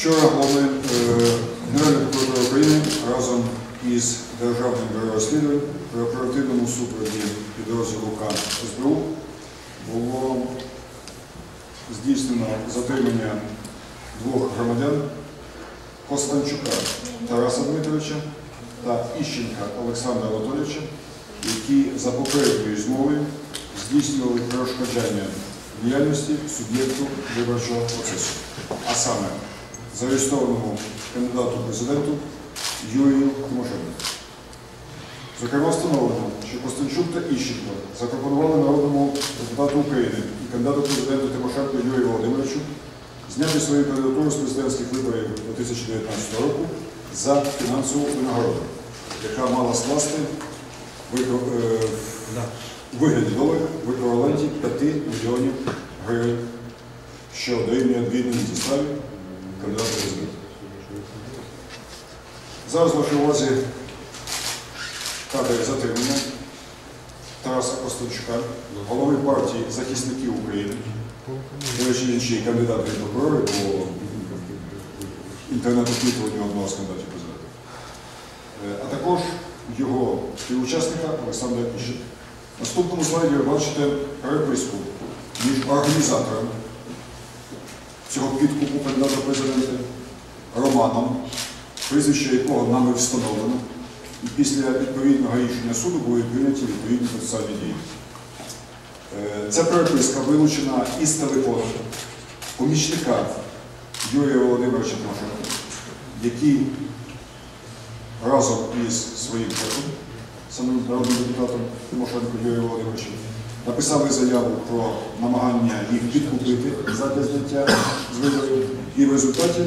Вчора головний е, Генеральний прокурор України разом із Державним бюро розслідувань при оперативному супроводі підрозділу КАН СБУ було здійснено затримання двох громадян Костанчука Тараса Дмитровича та Іщенка Олександра Анатолійовича, які за попередньою змовою здійснювали перешкоджання діяльності суб'єкту виборчого процесу, а саме зареєстрованому кандидату президенту Юрію Тимошенку. Зокрема, встановлено, що Костянчук та Іщенко запропонували народному депутату України і кандидату президенту Тимошенко Юрію Володимировичу зняти свою кандидатуру з президентських виборів 2019 року за фінансову винагороду, яка мала скласти викро- е, в вигляді доларів в еквіваленті 5 мільйонів гривень, що дорівнює двійній зіставі кандидата в. Зараз вашій увазі кадри затримання Тараса Костянчука, голови партії захисників України. Речі, кандидат в прокурори по інтернет-опитуванню одного з кандидатів президента. Е, А також його співучасника Олександра Іщенка. Наступному слайді ви бачите переписку між організатором цього підкупу кандидата в президенти Романом, прізвище якого нами встановлено, і після відповідного рішення суду були прийняті відповідні процесуальні дії. Е, Ця переписка вилучена із телефону помічника Юрія Володимировича Тимошенка, який разом із своїм шефом, самим народним депутатом Тимошенко Юрієм Володимировичем, написали заяву про намагання їх підкупити задля зняття з виборів. І в результаті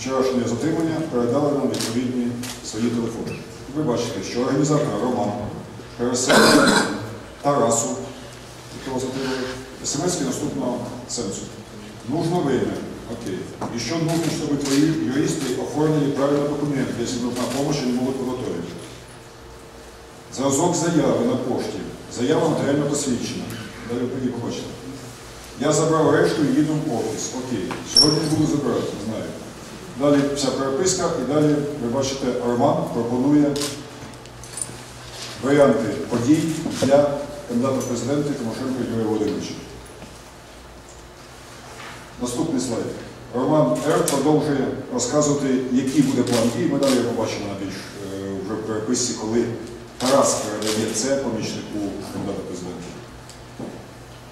вчорашнього затримання передали нам відповідні свої телефони. Ви бачите, що організатор Роман пересилає Тарасу, якого затримали, смс наступного сенсу. Нужно время. Окей. Еще нужно, чтобы твои юристы оформили правильно документы, если нужна помощь, они могут подготовить. Зразок заяви на пошті. Заява нотаріально посвідчена. Далі ви побачите. Я забрав решту і їду в офіс. Окей. Сьогодні буду забирати, знаю. Далі вся переписка, і далі ви бачите, Роман пропонує варіанти подій для кандидата в президенти Тимошенко Юрія Володимировича. Наступний слайд. Роман Р. продовжує розказувати, який буде план дій. Ми далі побачимо на більш е, вже в переписці, коли Тарас це помічнику кандидата в президенти.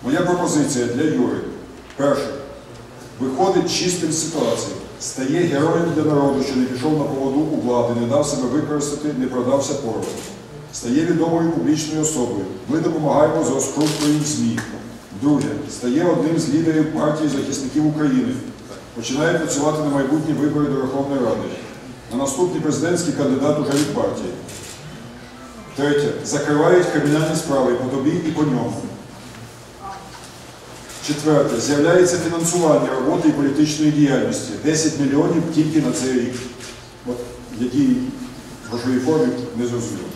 Моя пропозиція для Юри. Перше. Виходить чистим з ситуації. Стає героєм для народу, що не пішов на поводу у влади, не дав себе використати, не продався пороху. Стає відомою публічною особою. Ми допомагаємо з розкруткою ЗМІ. Друге, стає одним з лідерів партії захисників України. Починає працювати на майбутні вибори до Верховної Ради. На наступний президентський кандидат уже від партії. Третє. Закривають кримінальні справи по тобі і по ньому. Четверте. З'являється фінансування роботи і політичної діяльності. 10 мільйонів тільки на цей рік. От в якій грошовій формі не зрозуміло.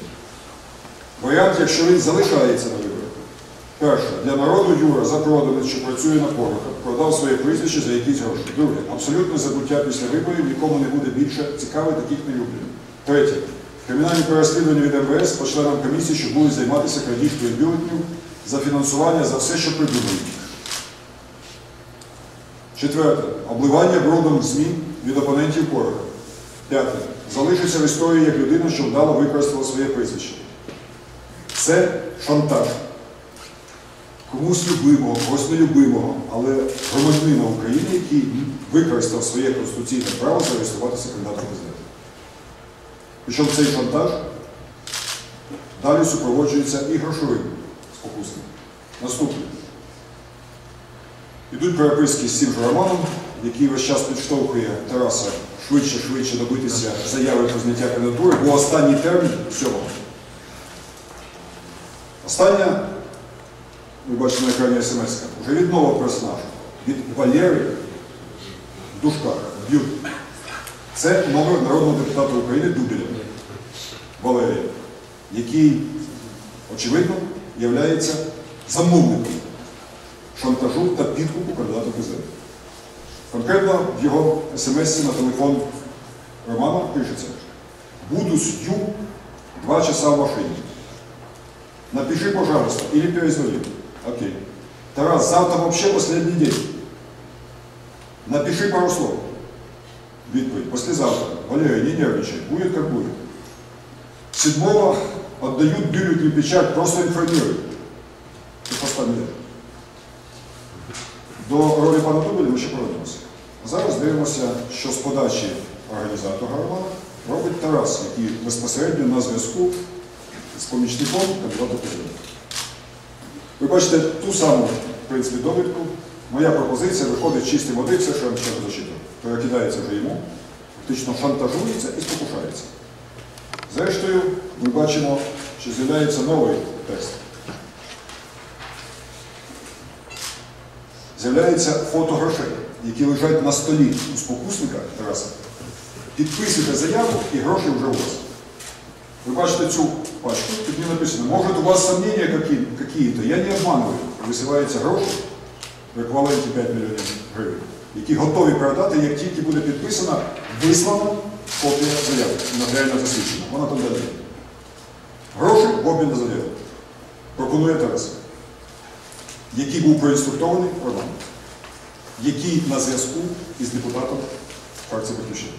Варіант, якщо він залишається на виборах. Перше, для народу Юра запроданець, що працює на порохах, продав своє прізвище за якісь гроші. Друге, абсолютне забуття після виборів нікому не буде більше цікаве, таких не люблю. Третє, кримінальні переслідування від МВС по членам комісії, що будуть займатися крадіжкою бюлетнів за фінансування за все, що придумають. Четверте, обливання брудом ЗМІ від опонентів пороха. П'яте, залишиться в історії як людина, що вдало використала своє прізвище. Це шантаж комусь любимого, когось нелюбимого, але громадянина України, який використав своє конституційне право зареєструватися кандидатом президента. Причому цей шантаж далі супроводжується і грошовим спокусом. Наступне. Ідуть переписки з цим же Романом, який весь час підштовхує Тараса швидше-швидше добитися заяви про зняття кандидатури, бо останній термін всього. Остання ви бачите на екрані смс вже від нового персонажа, від Валери в дужках, Б'ют. Це номер народного депутата України Дубіля Валерія, який, очевидно, є замовником шантажу та підкупу кандидата президента. Конкретно в його смс на телефон Романа пишеться «Буду с два часа в машине. Напиши, пожалуйста, или перезвони». Окей. Тарас, завтра вообще последний день. Напиши пару слов. Послезавтра. Валерий, нервничай. Будет как будет. Седьмого отдают бюллетень печать, просто информируют. Це постанова. До ролі пана Дубеля ми ще повернемося. Зараз дивимося, що з подачі організатора Романа робить Тарас, який безпосередньо на зв'язку з помічником кандидата президента. Ви бачите ту саму, в принципі, довідку. Моя пропозиція виходить в чистій води, все, що я вам ще зачитав. Перекидається вже йому, фактично шантажується і спокушається. Зрештою, ми бачимо, що з'являється новий текст. З'являється фото грошей, які лежать на столі у спокусника Тараса. Підписуйте заяву і гроші вже у вас. Ви бачите цю пачку, тут не написано, може у вас сомнения какие-то, я не обманываю. Висилаються гроші в еквіваленті 5 мільйонів гривень, які готові передати, як тільки буде підписана, вислана копія заяви, нотаріально засвідчена. Вона там далі. Гроші в обмін на заяву. Пропонує Тарас, який був проінструктований Роман, який на зв'язку із депутатом фракції Батьківщини.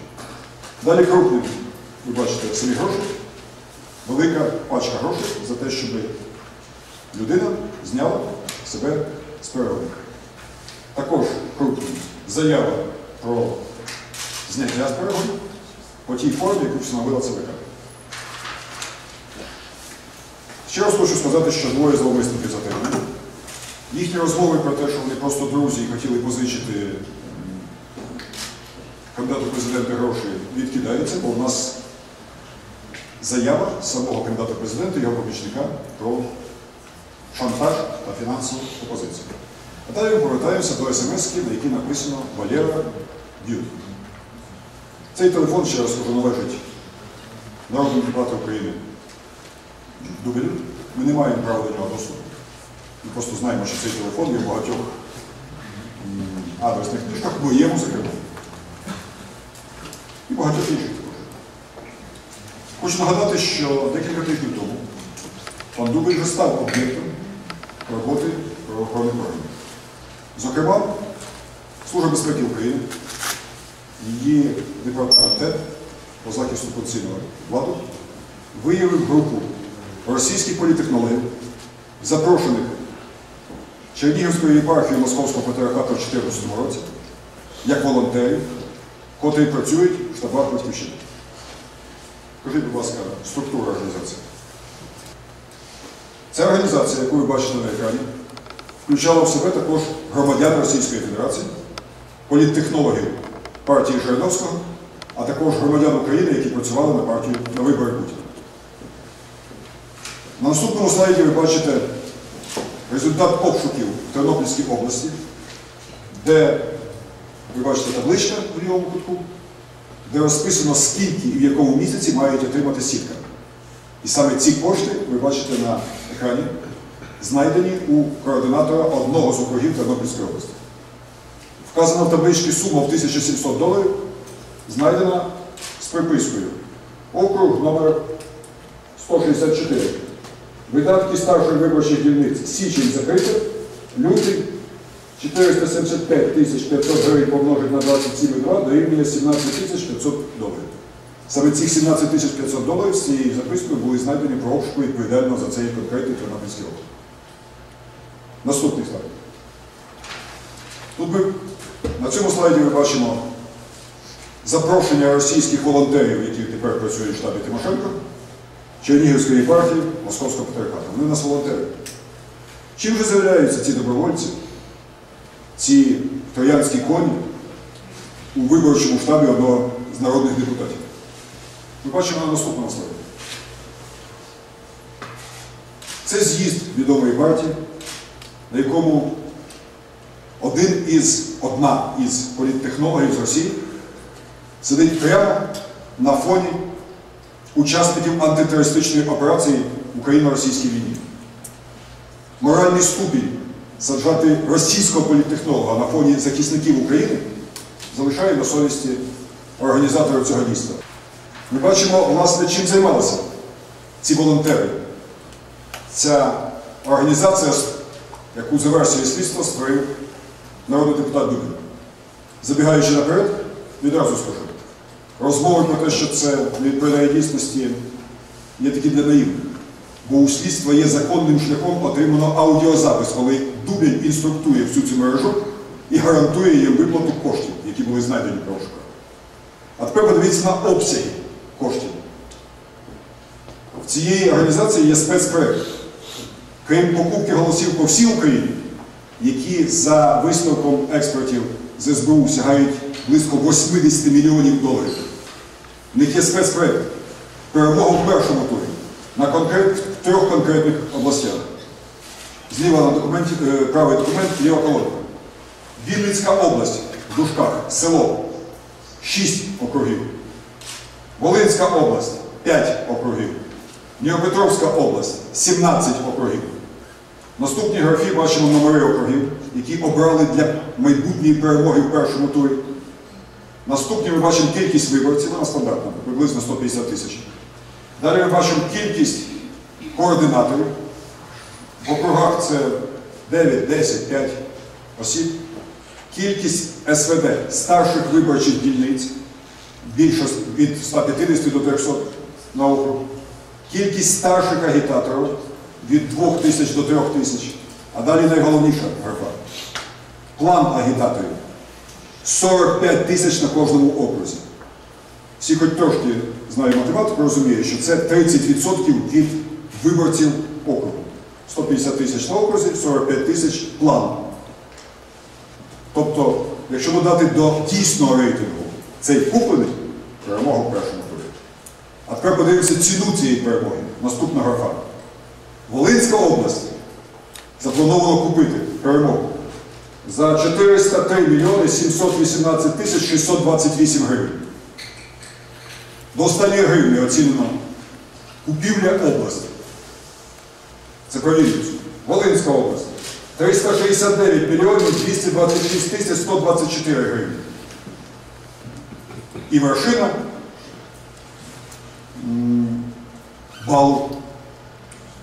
Далі крупним, ви бачите, самі гроші, велика пачка грошей за те, щоб людина зняла себе з переговорів. Також крупним заява про зняття з по тій формі, яку встановила ЦВК. Ще раз хочу сказати, що двоє зловмисників затримані. Їхні розмови про те, що вони просто друзі і хотіли позичити кандидату в президенти гроші, відкидаються, бо у нас заява самого кандидата в президенти, його помічника про шантаж та фінансову опозицію. А далі повертаємося до смс, на якій написано Валера Б'ют. Цей телефон, ще раз належить народному депутату України Дубелю. Ми не маємо права до нього доступу. Ми просто знаємо, що цей телефон є в багатьох адресних книжках, моєму зокрема. І багатьох інших також. Хочу нагадати, що декілька тижнів тому пан Дубель вже став об'єктом роботи правоохоронних органів. Зокрема, Служба безпеки України, її департамент по захисту конституційного ладу виявив групу російських політехнологів, запрошених Чернігівською єпархією Московського патріархату в 2014 році, як волонтерів, котрі працюють в штабах Батьківщини. Скажіть, будь ласка, структура організації. Ця організація, яку ви бачите на екрані, включала в себе також громадян Російської Федерації, політтехнологів партії Жириновського, а також громадян України, які працювали на партію на вибори Путіна. На наступному слайді ви бачите результат обшуків в Тернопільській області, де ви бачите табличка в лівому кутку, де розписано, скільки і в якому місяці мають отримати сітка. І саме ці кошти, ви бачите на екрані, знайдені у координатора одного з округів Тернопільської області. Вказана в табличці сума в 1700 доларів, знайдена з припискою. Округ номер 164. Видатки старшої виборчих дільниць січень закрито, лютий 475 тисяч 500 гривень помножить на 27,2 дорівнює 17 тисяч 500 доларів. Саме цих 17 тисяч 500 доларів з цією запискою були знайдені про обшуку відповідально за цей конкретний Тернопільський округ. Наступний слайд. Тут ми, на цьому слайді ми бачимо запрошення російських волонтерів, які тепер працюють в штабі Тимошенко, Чернігівської єпархії, Московського патріархату. Вони нас волонтери. Чим же з'являються ці добровольці, ці троянські коні у виборчому штабі одного з народних депутатів? Ми бачимо на наступному слайді. Це з'їзд відомої партії, на якому один із, одна із політтехнологів з Росії сидить прямо на фоні учасників антитерористичної операції Україно-російській війні. Моральний ступінь саджати російського політтехнолога на фоні захисників України залишає на совісті організаторів цього дійства. Ми бачимо, власне, чим займалися ці волонтери. Ця організація, яку за версією слідства створив народний депутат Дубін. Забігаючи наперед, відразу скажу. Розмови про те, що це не відповідає дійсності, є такі для наївних. Бо у слідства є законним шляхом отримано аудіозапис, коли Дубін інструктує всю цю мережу і гарантує їм виплату коштів, які були знайдені в розшуках. А тепер подивіться на обсяги коштів. В цієї організації є спецпроект. Крім покупки голосів по всій Україні, які за висновком експертів з СБУ сягають близько 80 мільйонів доларів. В них є спецпроект. Перемога в першому турі на конкрет, в трьох конкретних областях. Зліва на документі, е, правий документ, ліва колонка. Вінницька область в дужках, село 6 округів. Волинська область 5 округів. Дніпропетровська область 17 округів. В наступній графі бачимо номери округів, які обрали для майбутньої перемоги в першому турі. Наступні ми бачимо кількість виборців, вона стандартна, приблизно 150 тисяч. Далі ми бачимо кількість координаторів. В округах це 9, 10, 5 осіб. Кількість СВД, старших виборчих дільниць, більше від 150 до 300 на округ. Кількість старших агітаторів від 2 тисяч до 3 тисяч. А далі найголовніша графа. План агітаторів. 45 тисяч на кожному окрузі. Всі хоч трошки знають математику, розуміють, що це 30% від виборців округу. 150 тисяч на окрузі, 45 тисяч план. Тобто, якщо додати до дійсного рейтингу цей куплений, перемога в першому турі. А тепер подивимося ціну цієї перемоги. Наступна графа. Волинська область заплановано купити перемогу за 403 мільйони 718 тисяч 628 гривень. До останньої гривні оцінено купівля області. Це провірюється. Волинська область. 369 мільйонів 226 тисяч 124 гривень. І вершина м, балу.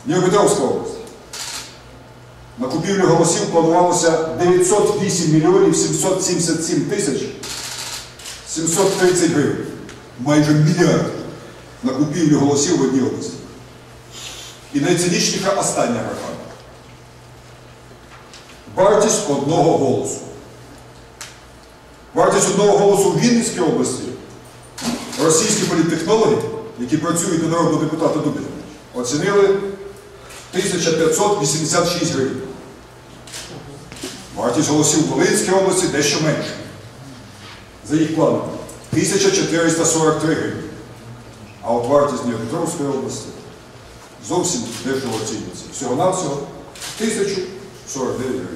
Дніпропетровська область. На купівлю голосів планувалося 908 мільйонів 777 тисяч 730 гривень. Майже мільярд на купівлю голосів в одній області. І найцинічніша остання графа. Вартість одного голосу. Вартість одного голосу в Вінницькій області російські політтехнологи, які працюють на народного депутата Дубіна, оцінили 1586 гривень. Вартість голосів в Волинській області дещо менше. За їх планом 1443 гривень. А от вартість Дніпропетровської області зовсім дешево оцінюється. Всього-навсього 1049 гривень.